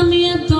আমি এত